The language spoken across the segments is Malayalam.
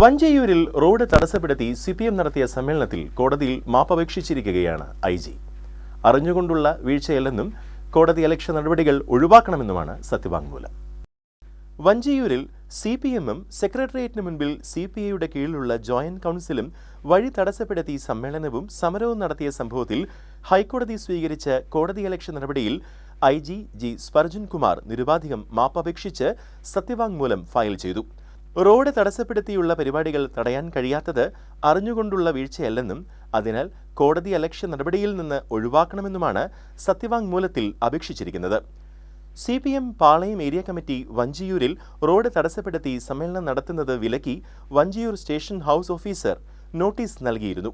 വഞ്ചിയൂരിൽ റോഡ് തടസ്സപ്പെടുത്തി സി പി എം നടത്തിയ സമ്മേളനത്തിൽ കോടതിയിൽ മാപ്പപേക്ഷിച്ചിരിക്കുകയാണ് ഐ ജി. അറിഞ്ഞുകൊണ്ടുള്ള വീഴ്ചയല്ലെന്നും കോടതി അലക്ഷ്യ നടപടികൾ ഒഴിവാക്കണമെന്നുമാണ് സത്യവാങ്മൂലം. വഞ്ചിയൂരിൽ സി പി എമ്മും സെക്രട്ടേറിയറ്റിന് മുൻപിൽ സി പി ഐയുടെ കീഴിലുള്ള ജോയിന്റ് കൗൺസിലും വഴി തടസ്സപ്പെടുത്തി സമ്മേളനവും സമരവും നടത്തിയ സംഭവത്തിൽ ഹൈക്കോടതി സ്വീകരിച്ച കോടതി അലക്ഷ്യ നടപടിയിൽ I G G Sparjan Kumar നിരുപാധികം മാപ്പപേക്ഷിച്ച് സത്യവാങ്മൂലം ഫയൽ ചെയ്തു. റോഡ് തടസ്സപ്പെടുത്തിയുള്ള പരിപാടികൾ തടയാൻ കഴിയാത്തത് അറിഞ്ഞുകൊണ്ടുള്ള വീഴ്ചയല്ലെന്നും അതിനാൽ കോടതി അലക്ഷ്യ നടപടിയിൽ നിന്ന് ഒഴിവാക്കണമെന്നുമാണ് സത്യവാങ്മൂലത്തിൽ അപേക്ഷിച്ചിരിക്കുന്നത്. C P M Palayam area committee വഞ്ചിയൂരിൽ road തടസ്സപ്പെടുത്തി സമ്മേളനം നടത്തുന്നത് വിലക്കി Vanchiyoor station house officer notice നൽകിയിരുന്നു.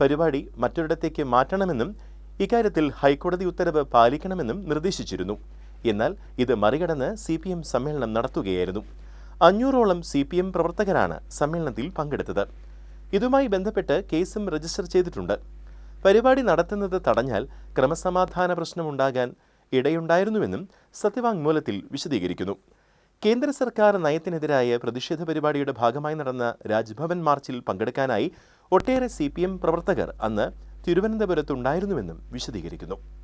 പരിപാടി മറ്റൊരിടത്തേക്ക് മാറ്റണമെന്നും ഇക്കാര്യത്തിൽ ഹൈക്കോടതി ഉത്തരവ് പാലിക്കണമെന്നും നിർദ്ദേശിച്ചിരുന്നു. എന്നാൽ ഇത് മറികടന്ന് സി സമ്മേളനം നടത്തുകയായിരുന്നു. അഞ്ഞൂറോളം സി പി എം പ്രവർത്തകരാണ് സമ്മേളനത്തിൽ പങ്കെടുത്തത്. ഇതുമായി ബന്ധപ്പെട്ട് കേസും രജിസ്റ്റർ ചെയ്തിട്ടുണ്ട്. പരിപാടി നടത്തുന്നത് തടഞ്ഞാൽ ക്രമസമാധാന പ്രശ്നമുണ്ടാകാൻ ഇടയുണ്ടായിരുന്നുവെന്നും സത്യവാങ്മൂലത്തിൽ വിശദീകരിക്കുന്നു. കേന്ദ്ര സർക്കാർ നയത്തിനെതിരായ പ്രതിഷേധ പരിപാടിയുടെ ഭാഗമായി നടന്ന രാജ്ഭവൻ മാർച്ചിൽ പങ്കെടുക്കാനായി ഒട്ടേറെ സി പ്രവർത്തകർ അന്ന് തിരുവനന്തപുരത്തുണ്ടായിരുന്നുവെന്നും വിശദീകരിക്കുന്നു.